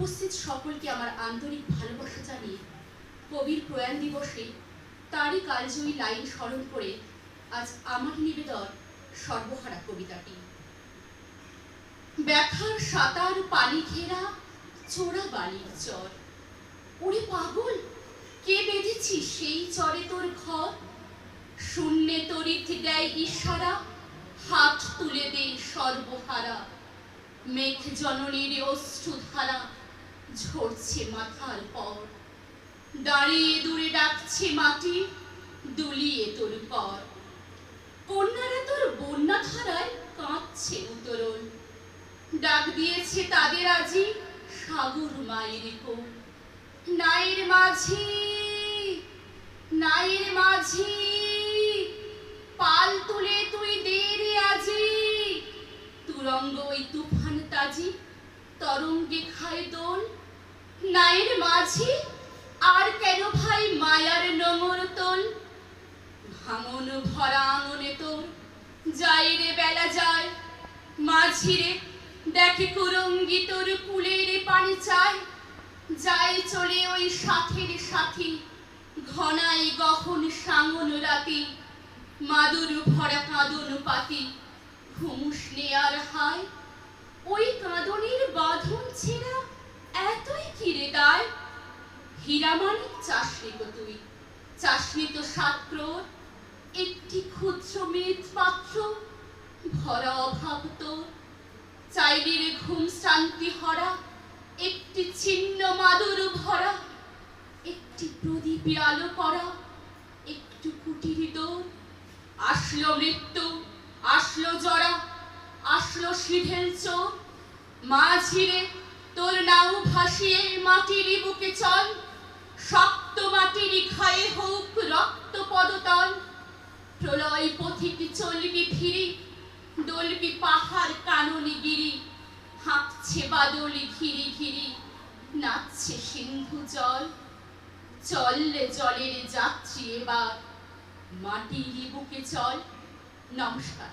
উপস্থিত সকলকে আমার আন্তরিক ভালোবাসা জানিয়ে কবির প্রয়াণ দিবসে তারই কালজয়ী লাইন স্মরণ করে আজ আমার নিবেদন সর্বহারা কবিতাটি। ব্যথার সাতার পানি ঘেরা চোরা বালির চর। ওরে পাগল, কে বেঁধেছি সেই চরে তোর ঘর? শূন্যে তরিত দেয় ইশারা, হাত তুলে দে সর্বহারা। মেঘ জননীর অশ্রুধারা ঝরছে মাথার পর। দাঁড়িয়ে দূরে ডাকছে মাটি, দুলিয়ে তোর পর। কন্যারা তোর বন্যা ধারায় কাঁদছে উত্তরণ ডাক দিয়েছে তাদের আজি সাগর মায়ের কোল নাইর মাঝি তরঙ্গে খায় দোল। নায়ের মাঝি, আর কেন ভাই মায়ার নোংর তোল? ভাঙন ভরা আঙনে তোর যায় রে বেলা যায়। মাঝিরে দেখে কুরঙ্গি তোর কুলের পানি চায় যাই চলে ওই সাথের সাথী ঘনাই গহন সাঙন রাতি। মাদুর ভরা কাঁদন পাতি, ঘুমুস নেয়ার হীরামানিক চাষনি তো তুই। চাষনি তো সাত্রর একটি ক্ষুদ্র মেদ পাত্র, ভরা অভাব তোর চাইলে রে ঘুম শান্তি হরা, একটি ছিন্ন মাদুর ভরা, একটি প্রদীপে আলো করা, একটু কুটির দোর আসলো মৃত্যু, আসলো জরা, আসলো সিধেল চোর মাঝিরে তোর নাও ভাসিয়ে মাটির বুকে চল শক্ত মাটির খায়ে হোক রক্ত পদতল প্রলয় পথিক চলবি ফিরি দলবি পাহাড় কাননি গিরি হাঁকছে বাদলি ঘিরি ঘিরি, নাচছে সিন্ধু জল, চললে জলের যাত্রী এবার মাটির বুকে চল। নমস্কার।